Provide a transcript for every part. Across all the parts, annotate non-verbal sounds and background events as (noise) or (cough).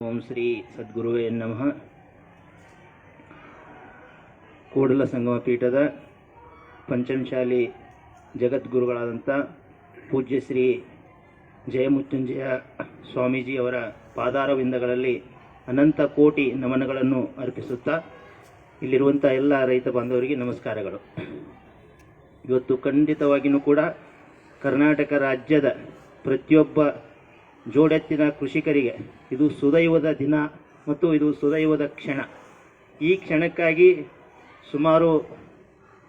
ಓಂ ಶ್ರೀ ಸದ್ಗುರುವೇ ನಮಃ. ಕೂಡಲ ಸಂಗಮ ಪೀಠದ ಪಂಚಮಶಾಲಿ ಜಗದ್ಗುರುಗಳಾದಂಥ ಪೂಜ್ಯ ಶ್ರೀ ಜಯಮೃತ್ಯುಂಜಯ ಸ್ವಾಮೀಜಿಯವರ ಪಾದಾರವಿಂದಗಳಲ್ಲಿ ಅನಂತ ಕೋಟಿ ನಮನಗಳನ್ನು ಅರ್ಪಿಸುತ್ತಾ ಇಲ್ಲಿರುವಂಥ ಎಲ್ಲ ರೈತ ಬಾಂಧವರಿಗೆ ನಮಸ್ಕಾರಗಳು. ಇವತ್ತು ಖಂಡಿತವಾಗಿಯೂ ಕೂಡ ಕರ್ನಾಟಕ ರಾಜ್ಯದ ಪ್ರತಿಯೊಬ್ಬ ಜೋಡೆತ್ತಿನ ಕೃಷಿಕರಿಗೆ ಇದು ಸುದೈವದ ದಿನ ಮತ್ತು ಇದು ಸುದೈವದ ಕ್ಷಣ. ಈ ಕ್ಷಣಕ್ಕಾಗಿ ಸುಮಾರು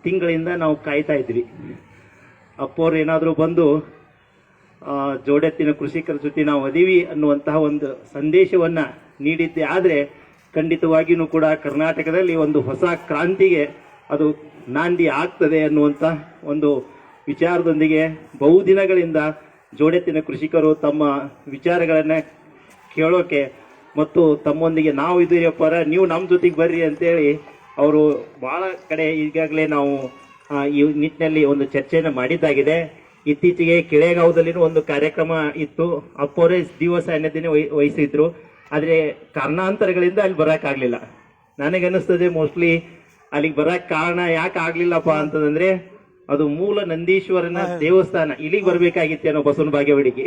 ತಿಂಗಳಿಂದ ನಾವು ಕಾಯ್ತಾ ಇದ್ವಿ. ಅಪ್ಪೋರು ಏನಾದರೂ ಬಂದು ಜೋಡೆತ್ತಿನ ಕೃಷಿಕರ ಜೊತೆ ನಾವು ಅದೀವಿ ಅನ್ನುವಂತಹ ಒಂದು ಸಂದೇಶವನ್ನು ನೀಡಿದ್ದೆ. ಆದರೆ ಖಂಡಿತವಾಗಿಯೂ ಕೂಡ ಕರ್ನಾಟಕದಲ್ಲಿ ಒಂದು ಹೊಸ ಕ್ರಾಂತಿಗೆ ಅದು ನಾಂದಿ ಆಗ್ತದೆ ಅನ್ನುವಂಥ ಒಂದು ವಿಚಾರದೊಂದಿಗೆ ಬಹುದಿನಗಳಿಂದ ಜೋಡೆತ್ತಿನ ಕೃಷಿಕರು ತಮ್ಮ ವಿಚಾರಗಳನ್ನು ಕೇಳೋಕೆ ಮತ್ತು ತಮ್ಮೊಂದಿಗೆ ನಾವು ಇದೀರಪ್ಪರ ನೀವು ನಮ್ಮ ಜೊತೆಗೆ ಬರ್ರಿ ಅಂತೇಳಿ ಅವರು ಭಾಳ ಕಡೆ ಈಗಾಗಲೇ ನಾವು ಈ ನಿಟ್ಟಿನಲ್ಲಿ ಒಂದು ಚರ್ಚೆಯನ್ನು ಮಾಡಿದ್ದಾಗಿದೆ. ಇತ್ತೀಚೆಗೆ ಕಿಳೆಗಾವದಲ್ಲಿನೂ ಒಂದು ಕಾರ್ಯಕ್ರಮ ಇತ್ತು. ಅಪ್ಪೋರೇ ದಿವಸ ಅನ್ನೋದನ್ನೇ ವಹಿ, ವಹಿಸಿದ್ರು. ಆದರೆ ಕಾರಣಾಂತರಗಳಿಂದ ಅಲ್ಲಿ ಬರೋಕ್ಕಾಗಲಿಲ್ಲ. ನನಗನ್ನಿಸ್ತದೆ ಮೋಸ್ಟ್ಲಿ ಅಲ್ಲಿಗೆ ಬರೋಕ್ಕೆ ಕಾರಣ ಯಾಕೆ ಆಗಲಿಲ್ಲಪ್ಪ ಅಂತಂದ್ರೆ ಅದು ಮೂಲ ನಂದೀಶ್ವರನ ದೇವಸ್ಥಾನ. ಇಲ್ಲಿಗೆ ಬರಬೇಕಾಗಿತ್ತೇನೋ ಬಸವನ ಭಾಗ್ಯವಡಿಗೆ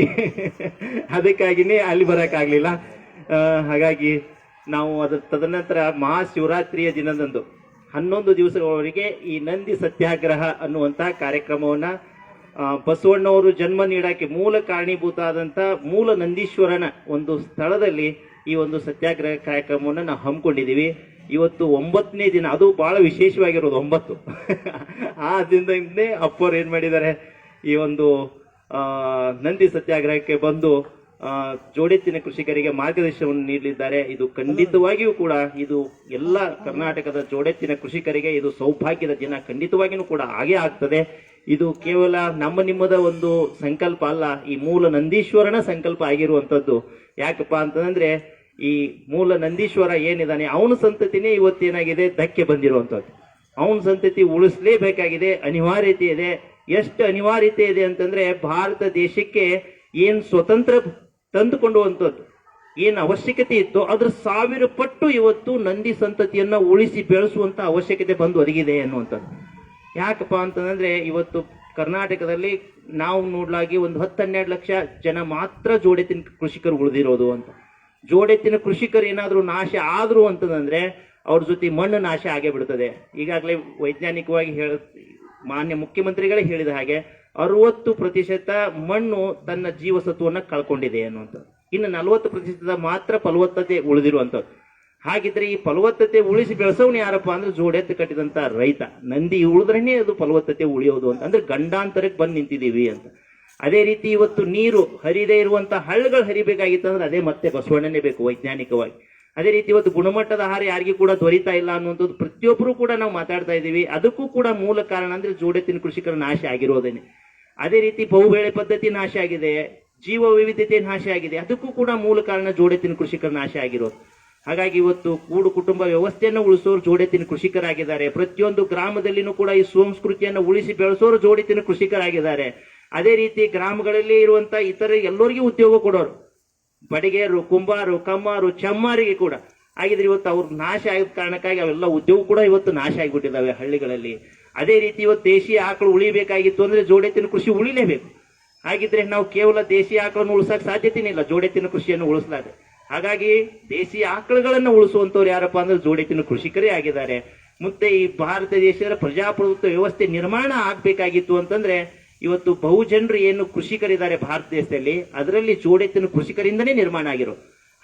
ಅದಕ್ಕಾಗಿನೇ ಅಲ್ಲಿ ಬರೋಕ್ಕಾಗಲಿಲ್ಲ. ಆ, ಹಾಗಾಗಿ ನಾವು ಅದರ ತದನಂತರ ಮಹಾಶಿವರಾತ್ರಿಯ ದಿನದಂದು ಹನ್ನೊಂದು ದಿವಸಗಳವರೆಗೆ ಈ ನಂದಿ ಸತ್ಯಾಗ್ರಹ ಅನ್ನುವಂತಹ ಕಾರ್ಯಕ್ರಮವನ್ನ ಬಸವಣ್ಣವರು ಜನ್ಮ ನೀಡಕ್ಕೆ ಮೂಲ ಕಾರಣೀಭೂತ ಆದಂತ ಮೂಲ ನಂದೀಶ್ವರನ ಒಂದು ಸ್ಥಳದಲ್ಲಿ ಈ ಒಂದು ಸತ್ಯಾಗ್ರಹ ಕಾರ್ಯಕ್ರಮವನ್ನು ನಾವು ಹಮ್ಮಿಕೊಂಡಿದ್ದೀವಿ. ಇವತ್ತು ಒಂಬತ್ತನೇ ದಿನ, ಅದು ಬಹಳ ವಿಶೇಷವಾಗಿರೋದು ಒಂಬತ್ತು. (laughs) ಆ ದಿನದಿಂದಲೇ ಅಪ್ಪವ್ರು ಏನು ಮಾಡಿದ್ದಾರೆ, ಈ ಒಂದು ನಂದಿ ಸತ್ಯಾಗ್ರಹಕ್ಕೆ ಬಂದು ಜೋಡೆತ್ತಿನ ಕೃಷಿಕರಿಗೆ ಮಾರ್ಗದರ್ಶನವನ್ನು ನೀಡಲಿದ್ದಾರೆ. ಇದು ಖಂಡಿತವಾಗಿಯೂ ಕೂಡ, ಇದು ಎಲ್ಲ ಕರ್ನಾಟಕದ ಜೋಡೆತ್ತಿನ ಕೃಷಿಕರಿಗೆ ಇದು ಸೌಭಾಗ್ಯದ ದಿನ. ಖಂಡಿತವಾಗಿಯೂ ಕೂಡ ಹಾಗೆ ಆಗ್ತದೆ. ಇದು ಕೇವಲ ನಮ್ಮ ನಿಮ್ಮದ ಒಂದು ಸಂಕಲ್ಪ ಅಲ್ಲ, ಈ ಮೂಲ ನಂದೀಶ್ವರನ ಸಂಕಲ್ಪ ಆಗಿರುವಂಥದ್ದು. ಯಾಕಪ್ಪ ಅಂತಂದ್ರೆ ಈ ಮೂಲ ನಂದೀಶ್ವರ ಏನಿದಾನೆ ಅವನ ಸಂತತಿನೇ ಇವತ್ತೇನಾಗಿದೆ ಧಕ್ಕೆ ಬಂದಿರುವಂತದ್ದು ಅವನ ಸಂತತಿ ಉಳಿಸ್ಲೇಬೇಕಾಗಿದೆ. ಅನಿವಾರ್ಯತೆ ಇದೆ. ಎಷ್ಟು ಅನಿವಾರ್ಯತೆ ಇದೆ ಅಂತಂದ್ರೆ ಭಾರತ ದೇಶಕ್ಕೆ ಏನು ಸ್ವತಂತ್ರ ತಂದುಕೊಂಡುವಂಥದ್ದು, ಏನು ಅವಶ್ಯಕತೆ ಇತ್ತು ಅದ್ರ ಸಾವಿರ ಪಟ್ಟು ಇವತ್ತು ನಂದಿ ಸಂತತಿಯನ್ನ ಉಳಿಸಿ ಬೆಳೆಸುವಂತ ಅವಶ್ಯಕತೆ ಬಂದು ಒದಗಿದೆ ಅನ್ನುವಂಥದ್ದು. ಯಾಕಪ್ಪ ಅಂತಂದ್ರೆ ಇವತ್ತು ಕರ್ನಾಟಕದಲ್ಲಿ ನಾವು ನೋಡ್ಲಾಗಿ ಒಂದು ಹತ್ತು ಹನ್ನೆರಡು ಲಕ್ಷ ಜನ ಮಾತ್ರ ಜೋಡಿತಿನ ಕೃಷಿಕರು ಉಳಿದಿರೋದು ಅಂತ. ಜೋಡೆತ್ತಿನ ಕೃಷಿಕರು ಏನಾದರೂ ನಾಶ ಆದರೂ ಅಂತಂದ್ರೆ ಅವ್ರ ಜೊತೆ ಮಣ್ಣು ನಾಶ ಆಗೇ ಬಿಡ್ತದೆ. ಈಗಾಗಲೇ ವೈಜ್ಞಾನಿಕವಾಗಿ ಹೇಳ, ಮಾನ್ಯ ಮುಖ್ಯಮಂತ್ರಿಗಳೇ ಹೇಳಿದ ಹಾಗೆ ಅರವತ್ತು ಪ್ರತಿಶತ ಮಣ್ಣು ತನ್ನ ಜೀವಸತ್ವವನ್ನು ಕಳ್ಕೊಂಡಿದೆ ಅನ್ನುವಂಥದ್ದು. ಇನ್ನು ನಲವತ್ತು ಪ್ರತಿಶತ ಮಾತ್ರ ಫಲವತ್ತತೆ ಉಳಿದಿರುವಂಥದ್ದು. ಹಾಗಿದ್ರೆ ಈ ಫಲವತ್ತತೆ ಉಳಿಸಿ ಬೆಳೆಸೋನು ಯಾರಪ್ಪ ಅಂದ್ರೆ ಜೋಡೆತ್ತು ಕಟ್ಟಿದಂತ ರೈತ. ನಂದಿ ಉಳಿದ್ರೇನೆ ಅದು ಫಲವತ್ತತೆ ಉಳಿಯೋದು ಅಂತ. ಅಂದ್ರೆ ಗಂಡಾಂತರಕ್ಕೆ ಬಂದು ನಿಂತಿದ್ದೀವಿ ಅಂತ. ಅದೇ ರೀತಿ ಇವತ್ತು ನೀರು ಹರಿದೇ ಇರುವಂತಹ ಹಳ್ಳಗಳು ಹರಿಬೇಕಾಗಿತ್ತು ಅಂದ್ರೆ ಅದೇ ಮತ್ತೆ ಬಸವಣ್ಣನೇ ಬೇಕು ವೈಜ್ಞಾನಿಕವಾಗಿ. ಅದೇ ರೀತಿ ಇವತ್ತು ಗುಣಮಟ್ಟದ ಆಹಾರ ಯಾರಿಗೂ ಕೂಡ ದೊರೀತಾ ಇಲ್ಲ ಅನ್ನುವಂಥದ್ದು ಪ್ರತಿಯೊಬ್ಬರು ಕೂಡ ನಾವು ಮಾತಾಡ್ತಾ ಇದ್ದೀವಿ. ಅದಕ್ಕೂ ಕೂಡ ಮೂಲ ಕಾರಣ ಅಂದ್ರೆ ಜೋಡೆತ್ತಿನ ಕೃಷಿಕರ ನಾಶ ಆಗಿರೋದೇನೆ. ಅದೇ ರೀತಿ ಬಹುಬೇಳೆ ಪದ್ಧತಿ ನಾಶ ಆಗಿದೆ, ಜೀವ ವೈವಿಧ್ಯತೆ ನಾಶ ಆಗಿದೆ. ಅದಕ್ಕೂ ಕೂಡ ಮೂಲ ಕಾರಣ ಜೋಡೆತ್ತಿನ ಕೃಷಿಕರ ನಾಶ ಆಗಿರೋದು. ಹಾಗಾಗಿ ಇವತ್ತು ಕೂಡು ಕುಟುಂಬ ವ್ಯವಸ್ಥೆಯನ್ನು ಉಳಿಸೋರು ಜೋಡೆತ್ತಿನ ಕೃಷಿಕರಾಗಿದ್ದಾರೆ. ಪ್ರತಿಯೊಂದು ಗ್ರಾಮದಲ್ಲಿನೂ ಕೂಡ ಈ ಸಂಸ್ಕೃತಿಯನ್ನು ಉಳಿಸಿ ಬೆಳೆಸೋರು ಜೋಡೆತ್ತಿನ ಕೃಷಿಕರಾಗಿದ್ದಾರೆ. ಅದೇ ರೀತಿ ಗ್ರಾಮಗಳಲ್ಲಿ ಇರುವಂತ ಇತರ ಎಲ್ಲರಿಗೂ ಉದ್ಯೋಗ ಕೊಡೋರು. ಬಡಿಗೆರು ಕುಂಬಾರು ಕಮ್ಮಾರು ಚಮ್ಮಾರಿಗೆ ಕೂಡ. ಆಗಿದ್ರೆ ಇವತ್ತು ಅವ್ರ ನಾಶ ಆಗಿದ ಕಾರಣಕ್ಕಾಗಿ ಅವೆಲ್ಲ ಉದ್ಯೋಗ ಕೂಡ ಇವತ್ತು ನಾಶ ಆಗಿಬಿಟ್ಟಿದ್ದಾವೆ ಹಳ್ಳಿಗಳಲ್ಲಿ. ಅದೇ ರೀತಿ ಇವತ್ತು ದೇಶೀಯ ಆಕಳು ಉಳಿಬೇಕಾಗಿತ್ತು ಅಂದ್ರೆ ಜೋಡೆತ್ತಿನ ಕೃಷಿ ಉಳಿಲೇಬೇಕು. ಹಾಗಿದ್ರೆ ನಾವು ಕೇವಲ ದೇಶೀಯ ಆಕಳನ್ನು ಉಳಿಸಕ್ ಸಾಧ್ಯತೆನೇ ಇಲ್ಲ, ಜೋಡೆತ್ತಿನ ಕೃಷಿಯನ್ನು ಉಳಿಸಲಾರೆ ಹಾಗಾಗಿ ದೇಶೀಯ ಆಕಳುಗಳನ್ನು ಉಳಿಸುವಂತವ್ರು ಯಾರಪ್ಪ ಅಂದ್ರೆ ಜೋಡೆತ್ತಿನ ಕೃಷಿಕರೇ ಆಗಿದ್ದಾರೆ. ಮತ್ತೆ ಈ ಭಾರತ ದೇಶದ ಪ್ರಜಾಪ್ರಭುತ್ವ ವ್ಯವಸ್ಥೆ ನಿರ್ಮಾಣ ಆಗ್ಬೇಕಾಗಿತ್ತು ಅಂತಂದ್ರೆ ಇವತ್ತು ಬಹುಜನರು ಏನು ಕೃಷಿಕರಿದ್ದಾರೆ ಭಾರತ ದೇಶದಲ್ಲಿ, ಅದರಲ್ಲಿ ಜೋಡೆತ್ತಿನ ಕೃಷಿಕರಿಂದನೇ ನಿರ್ಮಾಣ ಆಗಿರೋ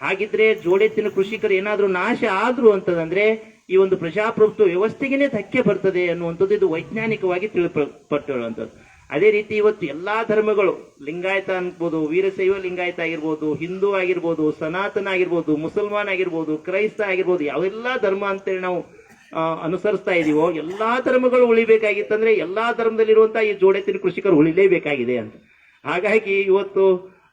ಹಾಗಿದ್ರೆ ಜೋಡೆತ್ತಿನ ಕೃಷಿಕರು ಏನಾದರೂ ನಾಶ ಆದ್ರು ಅಂತಂದ್ರೆ ಈ ಒಂದು ಪ್ರಜಾಪ್ರಭುತ್ವ ವ್ಯವಸ್ಥೆಗೇನೆ ಧಕ್ಕೆ ಬರ್ತದೆ ಅನ್ನುವಂಥದ್ದು ಇದು ವೈಜ್ಞಾನಿಕವಾಗಿ ತಿಳಿಪಟ್ಟಿರುವಂಥದ್ದು ಅದೇ ರೀತಿ ಇವತ್ತು ಎಲ್ಲಾ ಧರ್ಮಗಳು, ಲಿಂಗಾಯತ ಅನ್ಬೋದು, ವೀರಶೈವ ಲಿಂಗಾಯತ ಆಗಿರ್ಬೋದು, ಹಿಂದೂ ಆಗಿರ್ಬೋದು, ಸನಾತನ ಆಗಿರ್ಬೋದು, ಮುಸಲ್ಮಾನ್ ಆಗಿರ್ಬೋದು, ಕ್ರೈಸ್ತ ಆಗಿರ್ಬೋದು, ಯಾವೆಲ್ಲ ಧರ್ಮ ಅಂತೇಳಿ ನಾವು ಅನುಸರಿಸ್ತಾ ಇದೀವೋ? ಎಲ್ಲಾ ಧರ್ಮಗಳು ಉಳಿಬೇಕಾಗಿತ್ತಂದ್ರೆ ಎಲ್ಲಾ ಧರ್ಮದಲ್ಲಿರುವಂತಹ ಈ ಜೋಡೆತ್ತಿನ ಕೃಷಿಕರು ಉಳಿಲೇಬೇಕಾಗಿದೆ ಅಂತ. ಹಾಗಾಗಿ ಇವತ್ತು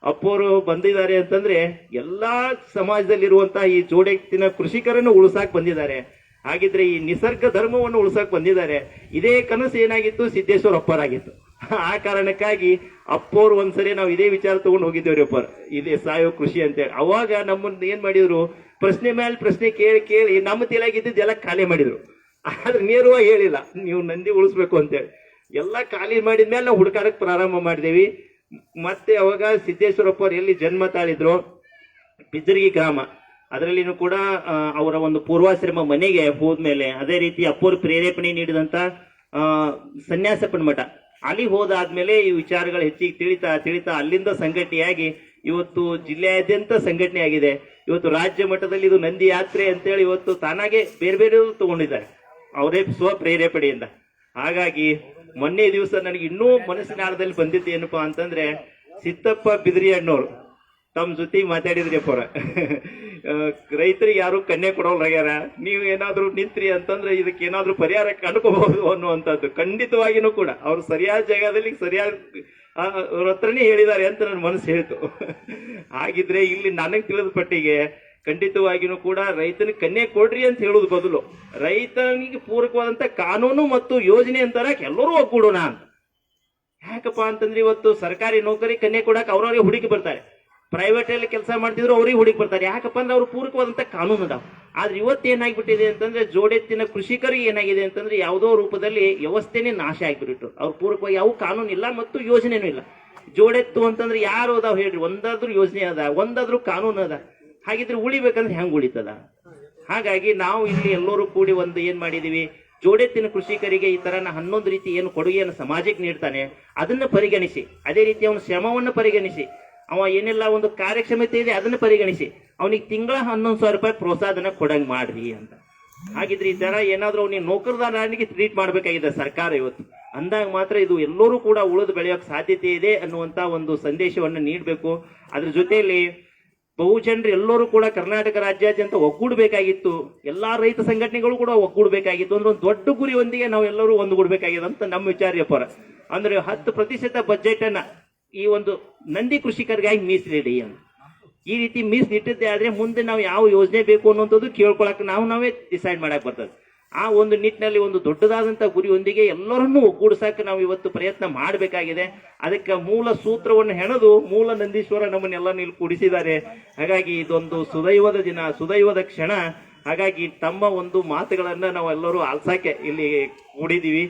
ಅಪ್ಪೋರು ಬಂದಿದ್ದಾರೆ ಅಂತಂದ್ರೆ ಎಲ್ಲಾ ಸಮಾಜದಲ್ಲಿರುವಂತಹ ಈ ಜೋಡೆತ್ತಿನ ಕೃಷಿಕರನ್ನು ಉಳಿಸಾಕ್ ಬಂದಿದ್ದಾರೆ. ಹಾಗಿದ್ರೆ ಈ ನಿಸರ್ಗ ಧರ್ಮವನ್ನು ಉಳಿಸಕ್ ಬಂದಿದ್ದಾರೆ. ಇದೇ ಕನಸು ಏನಾಗಿತ್ತು? ಸಿದ್ದೇಶ್ವರ ಅಪ್ಪರಾಗಿತ್ತು ಆ ಕಾರಣಕ್ಕಾಗಿ ಅಪ್ಪೋರು ಒಂದ್ಸರಿ ನಾವು ಇದೇ ವಿಚಾರ ತಗೊಂಡು ಹೋಗಿದ್ದೇವ್ರಿ ಅಪ್ಪ. ಇದೇ ಸಾಯೋ ಕೃಷಿ ಅಂತೇಳಿ ಅವಾಗ ನಮ್ಮನ್ನ ಏನ್ ಮಾಡಿದ್ರು? ಪ್ರಶ್ನೆ ಮೇಲೆ ಪ್ರಶ್ನೆ ಕೇಳಿ ಕೇಳಿ ನಮ್ಮ ತಲೆಯಾಗಿದ್ದೆಲ್ಲ ಖಾಲಿ ಮಾಡಿದ್ರು. ಆದ್ರೆ ನೇರವಾಗಿ ಹೇಳಿಲ್ಲ. ನೀವು ನಂದಿ ಉಳಿಸ್ಬೇಕು ಅಂತೇಳಿ ಎಲ್ಲ ಖಾಲಿ ಮಾಡಿದ್ಮೇಲೆ ನಾವು ಹುಡುಕಾಡಕ್ ಪ್ರಾರಂಭ ಮಾಡಿದೇವಿ. ಮತ್ತೆ ಅವಾಗ ಸಿದ್ದೇಶ್ವರಪ್ಪ ಅವ್ರು ಎಲ್ಲಿ ಜನ್ಮ ತಾಳಿದ್ರು? ಬಿದ್ರಿಗಿ ಗ್ರಾಮ. ಅದರಲ್ಲಿನೂ ಕೂಡ ಅವರ ಒಂದು ಪೂರ್ವಾಶ್ರಮ ಮನೆಗೆ ಹೋದ್ಮೇಲೆ ಅದೇ ರೀತಿ ಅಪ್ಪೋರ್ ಪ್ರೇರೇಪಣೆ ನೀಡಿದಂತ ಆ, ಸನ್ಯಾಸಪ್ಪನ ಮಠ. ಅಲ್ಲಿ ಹೋದಾದ್ಮೇಲೆ ಈ ವಿಚಾರಗಳು ಹೆಚ್ಚಿಗೆ ತಿಳಿತಾ ತಿಳಿತಾ ಅಲ್ಲಿಂದ ಸಂಘಟನೆಯಾಗಿ ಇವತ್ತು ಜಿಲ್ಲೆಯಾದ್ಯಂತ ಸಂಘಟನೆ ಆಗಿದೆ. ಇವತ್ತು ರಾಜ್ಯ ಮಟ್ಟದಲ್ಲಿ ಇದು ನಂದಿ ಯಾತ್ರೆ ಅಂತೇಳಿ ಇವತ್ತು ತಾನಾಗೆ ಬೇರೆ ಬೇರೆ ತಗೊಂಡಿದ್ದಾರೆ. ಅವರೇ ಸ್ವ ಪ್ರೇರೇಪಣೆಯಿಂದ. ಹಾಗಾಗಿ ಮೊನ್ನೆ ದಿವಸ ನನಗೆ ಇನ್ನೂ ಮನಸ್ಸಿನ ಆಳದಲ್ಲಿ ಬಂದಿದ್ದು ಏನಪ್ಪಾ ಅಂತಂದ್ರೆ ಸಿದ್ದಪ್ಪ ಬಿದ್ರಿ ಅಣ್ಣವ್ರು ತಮ್ಮ ಜೊತೆ ಮಾತಾಡಿದ್ರಿ ಅಪ್ಪರ (laughs) ರೈತರಿಗೆ ಯಾರು ಕನ್ಯೆ ಕೊಡೋಲ್ರಾಗ್ಯಾರ ನೀವು ಏನಾದರೂ ನಿಂತ್ರಿ ಅಂತಂದ್ರೆ ಇದಕ್ಕೆ ಏನಾದರೂ ಪರಿಹಾರ ಕಂಡುಕೋಬಹುದು ಅನ್ನುವಂಥದ್ದು. ಖಂಡಿತವಾಗಿನೂ ಕೂಡ. ಅವ್ರು ಸರಿಯಾದ ಜಾಗದಲ್ಲಿ ಸರಿಯಾದ ಅವ್ರ ಹತ್ರನೇ ಹೇಳಿದ್ದಾರೆ ಅಂತ ನನ್ನ ಮನಸ್ಸು ಹೇಳ್ತು. (laughs) ಹಾಗಿದ್ರೆ ಇಲ್ಲಿ ನನಗೆ ತಿಳಿದ ಪಟ್ಟಿಗೆ ಖಂಡಿತವಾಗಿನೂ ಕೂಡ ರೈತನ ಕನ್ಯೆ ಕೊಡ್ರಿ ಅಂತ ಹೇಳೋದು ಬದಲು. ರೈತನಿಗೆ ಪೂರಕವಾದಂತ ಕಾನೂನು ಮತ್ತು ಯೋಜನೆ ಅಂತಾರ ಎಲ್ಲರೂ ಒಗ್ಗೂಡೋಣ ಅಂತ. ಯಾಕಪ್ಪ ಅಂತಂದ್ರೆ ಇವತ್ತು ಸರ್ಕಾರಿ ನೌಕರಿ ಕನ್ಯೆ ಕೊಡಕ್ಕೆ ಅವ್ರವ್ರಿಗೆ ಹುಡುಕಿ ಬರ್ತಾರೆ. ಪ್ರೈವೇಟ್ ಅಲ್ಲಿ ಕೆಲಸ ಮಾಡ್ತಿದ್ರು ಅವ್ರಿಗೆ ಹುಡುಕಿ ಬರ್ತಾರೆ. ಯಾಕಪ್ಪ ಅಂದ್ರೆ ಅವ್ರು ಪೂರಕವಾದಂತ ಕಾನೂನು ಅದಾವ. ಆದ್ರೆ ಇವತ್ತು ಏನಾಗ್ಬಿಟ್ಟಿದೆ ಅಂತಂದ್ರೆ ಜೋಡೆತ್ತಿನ ಕೃಷಿಕರಿಗೆ ಏನಾಗಿದೆ ಅಂತಂದ್ರೆ ಯಾವುದೋ ರೂಪದಲ್ಲಿ ವ್ಯವಸ್ಥೆನೇ ನಾಶ ಆಗಿಬಿಟ್ಟು ಅವ್ರ ಪೂರಕವಾಗಿ ಯಾವ ಕಾನೂನು ಇಲ್ಲ ಮತ್ತು ಯೋಜನೆನೂ ಇಲ್ಲ. ಜೋಡೆತ್ತು ಅಂತಂದ್ರೆ ಯಾರು ಅದಾವ ಹೇಳ್ರಿ? ಒಂದಾದ್ರೂ ಯೋಜನೆ ಅದ, ಒಂದಾದ್ರೂ ಕಾನೂನು ಅದ. ಹಾಗಿದ್ರೆ ಉಳಿಬೇಕಂದ್ರೆ ಹೆಂಗ್ ಉಳಿತದ? ಹಾಗಾಗಿ ನಾವು ಇಲ್ಲಿ ಎಲ್ಲರೂ ಕೂಡಿ ಒಂದು ಏನ್ ಮಾಡಿದೀವಿ? ಜೋಡೆತ್ತಿನ ಕೃಷಿಕರಿಗೆ ಈ ತರ ಹನ್ನೊಂದು ರೀತಿ ಏನು ಕೊಡುಗೆಯನ್ನು ಸಮಾಜಕ್ಕೆ ನೀಡ್ತಾನೆ. ಅದನ್ನ ಪರಿಗಣಿಸಿ. ಅದೇ ರೀತಿ ಅವನ ಶ್ರಮವನ್ನು ಪರಿಗಣಿಸಿ. ಅವ ಏನೆಲ್ಲ, ಒಂದು ಕಾರ್ಯಕ್ಷಮತೆ ಇದೆ, ಅದನ್ನು ಪರಿಗಣಿಸಿ. ಅವನಿಗೆ ತಿಂಗಳ ಹನ್ನೊಂದು ಸಾವಿರ ರೂಪಾಯಿ ಪ್ರೋತ್ಸಾಹನ ಕೊಡಂಗ್ ಮಾಡ್ರಿ ಅಂತ. ಹಾಗಿದ್ರೆ ಈ ತರ ಏನಾದ್ರೂ ಅವ್ನಿಗೆ ನೌಕರದಾರನಿಗೆ ಟ್ರೀಟ್ ಮಾಡಬೇಕಾಗಿದೆ ಸರ್ಕಾರ ಇವತ್ತು. ಅಂದಾಗ ಮಾತ್ರ ಇದು ಎಲ್ಲರೂ ಕೂಡ ಉಳಿದು ಬೆಳೆಯೋಕೆ ಸಾಧ್ಯತೆ ಇದೆ ಅನ್ನುವಂತ ಒಂದು ಸಂದೇಶವನ್ನು ನೀಡಬೇಕು. ಅದ್ರ ಜೊತೆಯಲ್ಲಿ ಬಹುಜನರು ಎಲ್ಲರೂ ಕೂಡ ಕರ್ನಾಟಕ ರಾಜ್ಯಾದ್ಯಂತ ಒಗ್ಗೂಡಬೇಕಾಗಿತ್ತು. ಎಲ್ಲಾ ರೈತ ಸಂಘಟನೆಗಳು ಕೂಡ ಒಗ್ಗೂಡಬೇಕಾಗಿತ್ತು. ಅಂದ್ರೆ ಒಂದು ದೊಡ್ಡ ಗುರಿಯೊಂದಿಗೆ ನಾವೆಲ್ಲರೂ ಒಂದುಗೂಡಬೇಕಾಗಿದೆ ಅಂತ ನಮ್ಮ ವಿಚಾರ್ಯಪರ ಅಂದ್ರೆ ಹತ್ತು ಪ್ರತಿಶತ ಬಜೆಟ್ ಅನ್ನ ಈ ಒಂದು ನಂದಿ ಕೃಷಿಕರಿಗಾಗಿ ಮೀಸಲಿಡಿ ಅಂತ ಈ ರೀತಿ ಮೀಸಲಿಟ್ಟಿದ್ದೆ ಆದ್ರೆ ಮುಂದೆ ನಾವು ಯಾವ ಯೋಜನೆ ಬೇಕು ಅನ್ನುವಂಥದ್ದು ಕೇಳ್ಕೊಳಕ್ ನಾವು ನಾವೇ ಡಿಸೈಡ್ ಮಾಡಕ್ ಬರ್ತದೆ. ಆ ಒಂದು ನಿಟ್ಟಿನಲ್ಲಿ ಒಂದು ದೊಡ್ಡದಾದಂಥ ಗುರಿಯೊಂದಿಗೆ ಎಲ್ಲರನ್ನೂ ಒಗ್ಗೂಡಿಸಕ್ಕೆ ನಾವು ಇವತ್ತು ಪ್ರಯತ್ನ ಮಾಡಬೇಕಾಗಿದೆ. ಅದಕ್ಕೆ ಮೂಲ ಸೂತ್ರವನ್ನು ಹೆಣದು ಮೂಲ ನಂದೀಶ್ವರ ನಮ್ಮನ್ನೆಲ್ಲ ಇಲ್ಲಿ ಕೂಡಿಸಿದ್ದಾರೆ. ಹಾಗಾಗಿ ಇದೊಂದು ಸುದೈವದ ದಿನ, ಸುದೈವದ ಕ್ಷಣ. ಹಾಗಾಗಿ ತಮ್ಮ ಒಂದು ಮಾತುಗಳನ್ನ ನಾವೆಲ್ಲರೂ ಆಲ್ಸಕ್ಕೆ ಇಲ್ಲಿ ಕೂಡಿದ್ದೀವಿ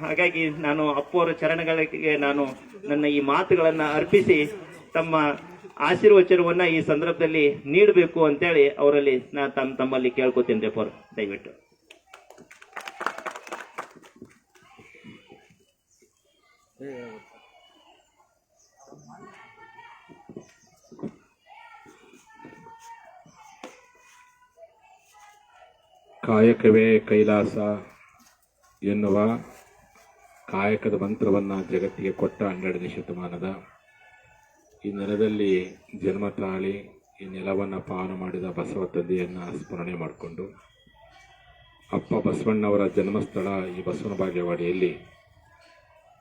ಹಾಗಾಗಿ ನಾನು ಅಪ್ಪವರ ಚರಣಗಳಿಗೆ ನಾನು ನನ್ನ ಈ ಮಾತುಗಳನ್ನು ಅರ್ಪಿಸಿ ತಮ್ಮ ಆಶೀರ್ವಚನವನ್ನು ಈ ಸಂದರ್ಭದಲ್ಲಿ ನೀಡಬೇಕು ಅಂತೇಳಿ ಅವರಲ್ಲಿ ನಾ ತಮ್ಮ ತಮ್ಮಲ್ಲಿ ಕೇಳ್ಕೊತೀನಿ ಫಾರ್ ದಯವಿಟ್ಟು. ಕಾಯಕವೇ ಕೈಲಾಸ. ಎನ್ನುವ ಕಾಯಕದ ಮಂತ್ರವನ್ನು ಜಗತ್ತಿಗೆ ಕೊಟ್ಟ ಹನ್ನೆರಡನೇ ಶತಮಾನದ. ಈ ನೆಲದಲ್ಲಿ ಜನ್ಮ ತಾಳಿ, ಈ ನೆಲವನ್ನು ಪಾನ ಮಾಡಿದ ಬಸವ ತಂದೆಯನ್ನು ಸ್ಮರಣೆ ಮಾಡಿಕೊಂಡು, ಅಪ್ಪ ಬಸವಣ್ಣವರ ಜನ್ಮಸ್ಥಳ ಈ ಬಸವನ ಬಾಗೇವಾಡಿಯಲ್ಲಿ.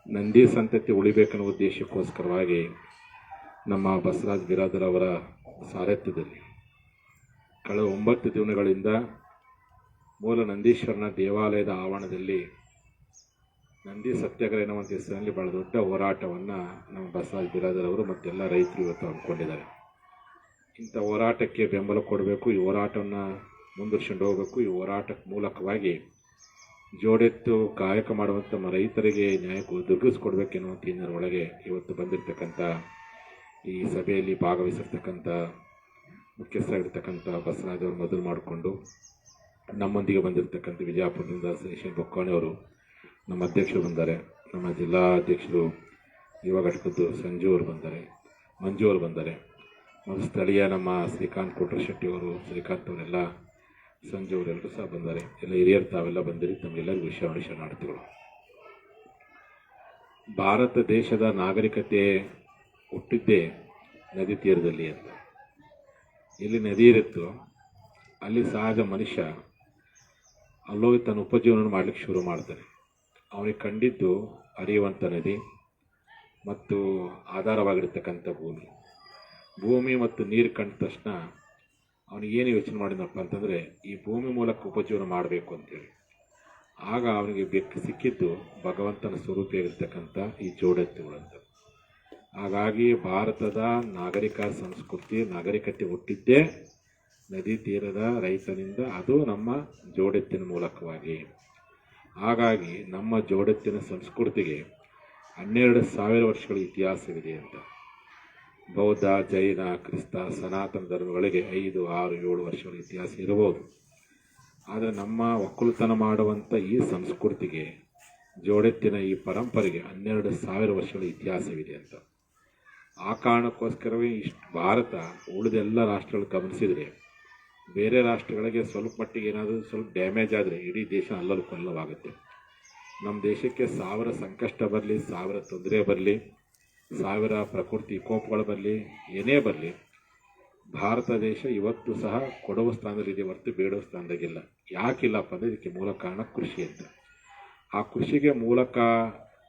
ನಂದಿ ಸಂತತಿ ಉಳಿಬೇಕನ್ನೋ ಉದ್ದೇಶಕ್ಕೋಸ್ಕರವಾಗಿ ನಮ್ಮ ಬಸವರಾಜ್ ಬಿರಾದರವರ ಸಾರಥ್ಯದಲ್ಲಿ ಕಳೆದ ಒಂಬತ್ತು ದಿನಗಳಿಂದ ಮೂಲ ನಂದೀಶ್ವರನ ದೇವಾಲಯದ ಆವರಣದಲ್ಲಿ ನಂದಿ ಸತ್ಯಾಗ್ರಹ ಎನ್ನುವಂಥ ಹೆಸರಿನಲ್ಲಿ ಬಹಳ ದೊಡ್ಡ ಹೋರಾಟವನ್ನು ನಮ್ಮ ಬಸವರಾಜ್ ಬಿರಾದರವರು ಮತ್ತೆಲ್ಲ ರೈತರು ಇವತ್ತು ಅಂದ್ಕೊಂಡಿದ್ದಾರೆ ಇಂಥ ಹೋರಾಟಕ್ಕೆ ಬೆಂಬಲ ಕೊಡಬೇಕು, ಈ ಹೋರಾಟವನ್ನು ಮುಂದುವರ್ಸ್ಕೊಂಡು ಹೋಗಬೇಕು, ಈ ಹೋರಾಟಕ್ಕೆ ಮೂಲಕವಾಗಿ ಜೋಡೆತ್ತು ಕಾಯಕ ಮಾಡುವಂಥ ನಮ್ಮ ರೈತರಿಗೆ ನ್ಯಾಯ ದುರ್ಗಿಸ್ಕೊಡ್ಬೇಕೆನ್ನುವಂಥ ಒಳಗೆ ಇವತ್ತು ಬಂದಿರತಕ್ಕಂಥ ಈ ಸಭೆಯಲ್ಲಿ ಭಾಗವಹಿಸಿರ್ತಕ್ಕಂಥ ಮುಖ್ಯಸ್ಥರಾಗಿರ್ತಕ್ಕಂಥ ಬಸವರಾಜ್ ಅವರು ಮೊದಲು ಮಾಡಿಕೊಂಡು ನಮ್ಮೊಂದಿಗೆ ಬಂದಿರತಕ್ಕಂಥ ವಿಜಯಪುರದಿಂದ ಶ್ರೀ ಬೊಕ್ಕಾಣಿ ಅವರು ನಮ್ಮ ಅಧ್ಯಕ್ಷರು ಬಂದಾರೆ, ನಮ್ಮ ಜಿಲ್ಲಾ ಅಧ್ಯಕ್ಷರು, ಯುವ ಘಟಕದ್ದು ಸಂಜು ಅವರು ಬಂದಾರೆ, ಮಂಜು ಅವರು ಬಂದಾರೆ ಮತ್ತು ಸ್ಥಳೀಯ ನಮ್ಮ ಶ್ರೀಕಾಂತ್ ಕೋಟ್ರ ಶೆಟ್ಟಿ ಅವರು, ಶ್ರೀಕಾಂತ್ ಅವರೆಲ್ಲ, ಸಂಜು ಅವರೆಲ್ಲರೂ ಸಹ ಬಂದಾರೆ. ಎಲ್ಲ ಹಿರಿಯರು ತಾವೆಲ್ಲ ಬಂದಿರಿ ತಮಗೆಲ್ಲರಿಗೂ ವಿಷಯ ಶರಣಾರ್ಥಿಗಳು ಭಾರತ ದೇಶದ ನಾಗರಿಕತೆ ಹುಟ್ಟಿದ್ದೇ ನದಿ ತೀರದಲ್ಲಿ ಅಂತ. ಎಲ್ಲಿ ನದಿ ಇರುತ್ತೋ, ಅಲ್ಲಿ ಸಹಜ ಮನುಷ್ಯ ಅಲ್ಲೋಗಿ ತನ್ನ ಉಪಜೀವನ ಮಾಡಲಿಕ್ಕೆ ಶುರು ಮಾಡ್ತಾನೆ. ಅವನಿಗೆ ಕಂಡಿದ್ದು ಹರಿಯುವಂಥ ನದಿ ಮತ್ತು ಆಧಾರವಾಗಿರ್ತಕ್ಕಂಥ ಭೂಮಿ. ಭೂಮಿ ಮತ್ತು ನೀರು ಕಂಡ ತಕ್ಷಣ ಅವನಿಗೇನು ಯೋಚನೆ ಮಾಡಿದನಪ್ಪ ಅಂತಂದರೆ, ಈ ಭೂಮಿ ಮೂಲಕ ಉಪಜೀವನ ಮಾಡಬೇಕು ಅಂತೇಳಿ. ಆಗ ಅವನಿಗೆ ಬೆಕ್ಕು ಸಿಕ್ಕಿದ್ದು ಭಗವಂತನ ಸ್ವರೂಪಿಯಾಗಿರ್ತಕ್ಕಂಥ ಈ ಜೋಡೆತ್ತುಗಳು ಅಂತ ಹಾಗಾಗಿ ಭಾರತದ ನಾಗರಿಕ ಸಂಸ್ಕೃತಿ, ನಾಗರಿಕತೆ ಹುಟ್ಟಿದ್ದೇ ನದಿ ತೀರದ ರೈತನಿಂದ ಅದು ನಮ್ಮ ಜೋಡೆತ್ತಿನ ಮೂಲಕವಾಗಿ. ಹಾಗಾಗಿ ನಮ್ಮ ಜೋಡೆತ್ತಿನ ಸಂಸ್ಕೃತಿಗೆ ಹನ್ನೆರಡು ಸಾವಿರ ವರ್ಷಗಳ ಇತಿಹಾಸವಿದೆ ಅಂತ. ಬೌದ್ಧ, ಜೈನ, ಕ್ರಿಸ್ತ, ಸನಾತನ ಧರ್ಮಗಳಿಗೆ ಐದು, ಆರು, ಏಳು ವರ್ಷಗಳ ಇತಿಹಾಸ ಇರಬಹುದು. ಆದರೆ ನಮ್ಮ ಒಕ್ಕಲುತನ ಮಾಡುವಂಥ ಈ ಸಂಸ್ಕೃತಿಗೆ, ಜೋಡೆತ್ತಿನ ಈ ಪರಂಪರೆಗೆ ಹನ್ನೆರಡು ಸಾವಿರ ವರ್ಷಗಳ ಇತಿಹಾಸವಿದೆ ಅಂತ. ಆ ಕಾರಣಕ್ಕೋಸ್ಕರವೇ ಇಷ್ಟು ಭಾರತ ಉಳಿದೆಲ್ಲ ರಾಷ್ಟ್ರಗಳು ಗಮನಿಸಿದರೆ ಬೇರೆ ರಾಷ್ಟ್ರಗಳಿಗೆ ಸ್ವಲ್ಪ ಮಟ್ಟಿಗೆ ಏನಾದರೂ ಸ್ವಲ್ಪ ಡ್ಯಾಮೇಜ್ ಆದರೆ ಇಡೀ ದೇಶ ಅಲ್ಲಲು ಕೊಲ್ಲವಾಗುತ್ತೆ. ನಮ್ಮ ದೇಶಕ್ಕೆ ಸಾವಿರ ಸಂಕಷ್ಟ ಬರಲಿ, ಸಾವಿರ ತೊಂದರೆ ಬರಲಿ, ಸಾವಿರ ಪ್ರಕೃತಿ ಕೋಪಗಳು ಬರಲಿ, ಏನೇ ಬರಲಿ, ಭಾರತ ದೇಶ ಇವತ್ತು ಸಹ ಕೊಡುವ ಸ್ಥಾನದಲ್ಲಿದೆ ಹೊರತು ಬೇಡುವ ಸ್ಥಾನದಾಗಿಲ್ಲ. ಯಾಕಿಲ್ಲಪ್ಪ ಅಂದರೆ ಇದಕ್ಕೆ ಮೂಲ ಕಾರಣ ಕೃಷಿ ಅಂತ. ಆ ಕೃಷಿಗೆ ಮೂಲಕ